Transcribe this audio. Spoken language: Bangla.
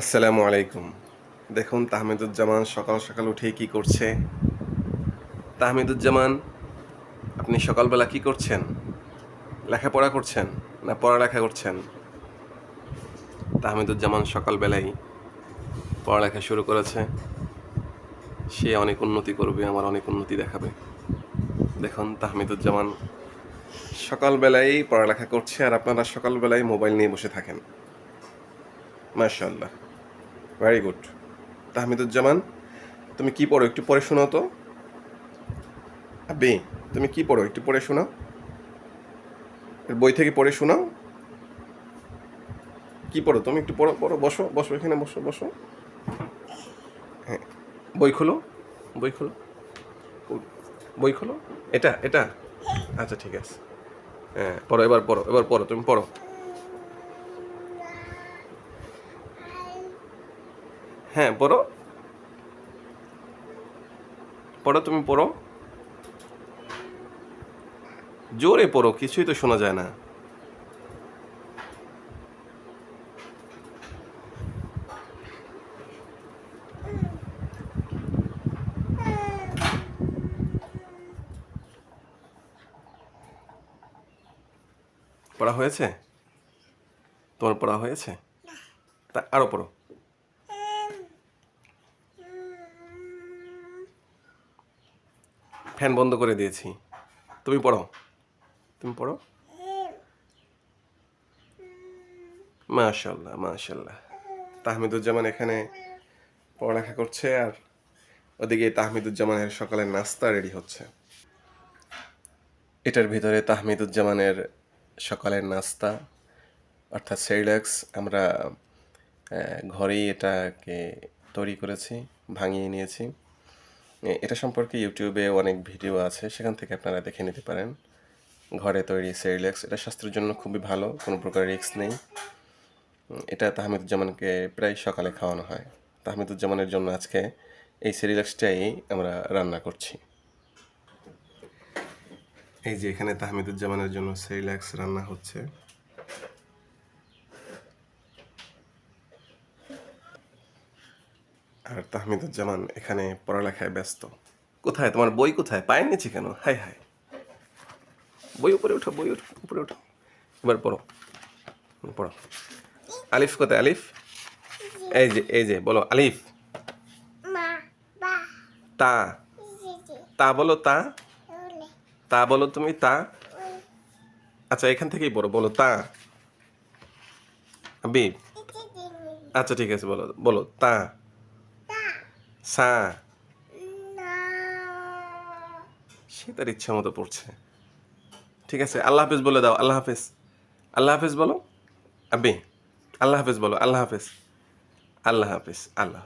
আসসালামু আলাইকুম। দেখুন, তাহমিদুজ্জামান সকাল সকাল উঠে কি করছে? তাহমিদুজ্জামান, আপনি সকালবেলা কি করছেন? লেখাপড়া করছেন না পড়ালেখা করছেন? তাহমিদুজ্জামান সকালবেলাই পড়ালেখা শুরু করেছে। সে অনেক উন্নতি করবে, আমার অনেক উন্নতি দেখাবে। দেখুন, তাহমিদুজ্জামান সকালবেলায় পড়ালেখা করছে আর আপনারা সকালবেলায় মোবাইল নিয়ে বসে থাকেন। মাশাল্লাহ ভেরি গুড তাহমিদুজ্জামান, তুমি কি পড়ো? একটু পরে শোনাও তো। আব্বি, তুমি কি পড়ো? একটু পড়ে শোনাও। বই থেকে পড়ে শোনাও। কি পড়ো? তুমি একটু পড়ো পড়ো, বসো বসো, এখানে বসো বসো। হ্যাঁ বই খোলো বই খোলো। বই খোলো? এটা এটা? আচ্ছা ঠিক আছে। হ্যাঁ পড়ো, এবার পড়ো এবার পড়ো, তুমি পড়ো। হ্যাঁ পড়ো। পড়ো, তুমি পড়ো। জোরে পড়ো, কিছুই তো শোনা যায় না। পড়া হয়েছে? তোমার পড়া হয়েছে? তা আরও পড়ো। ফ্যান বন্ধ করে দিয়েছি। তুমি পড়ো। তুমি পড়ো? মাশাল্লাহ মাশাল্লাহ তাহমিদুজ্জামান এখানে পড়ালেখা করছে আর ওদিকে তাহমিদুজ্জামানের সকালের নাস্তা রেডি হচ্ছে। এটার ভিতরে তাহমিদুজ্জামানের সকালের নাস্তা, অর্থাৎ সেরিল্যাক্স, আমরা ঘরেই এটাকে তৈরি করেছি, ভাঙিয়ে নিয়েছি। এটা সম্পর্কে ইউটিউবে অনেক ভিডিও আছে, সেখান থেকে আপনারা দেখে নিতে পারেন। ঘরে তৈরি সেরিল্যাক্স এটা স্বাস্থ্যের জন্য খুবই ভালো, কোনো প্রকার রিস্ক নেই। এটা তাহমিদুজ্জামানকে প্রায় সকালে খাওয়ানো হয়। তাহমিদুজ্জামানের জন্য আজকে এই সেরিল্যাক্সটাই আমরা রান্না করছি। এই যে এখানে তাহমিদুজ্জামানের জন্য সেরিল্যাক্স রান্না হচ্ছে। আর তাহমিদুজ্জামান এখানে পড়ালেখায় ব্যস্ত। কোথায়? তোমার বই কোথায়? পায়ে নিয়েছি কেন? হাই হাই বই উপরে ওঠো বই ওঠো উপরে ওঠো। এবার পড়ো। পড়ো। আলিফ কোথায়? আলিফ? এই যে এই যে বলো আলিফ। তা। তা বলো তা। তা বলো তুমি তা। আচ্ছা এখান থেকেই পড়ো বলো তা। আচ্ছা ঠিক আছে বলো বলো তা। সা। সে তার ইচ্ছা মতো পড়ছে। ঠিক আছে আল্লাহ হাফেজ বলে দাও আল্লাহ হাফেজ। আল্লাহ হাফেজ বলো? আবে আল্লাহ হাফেজ বলো আল্লাহ হাফেজ। আল্লাহ হাফেজ আল্লাহ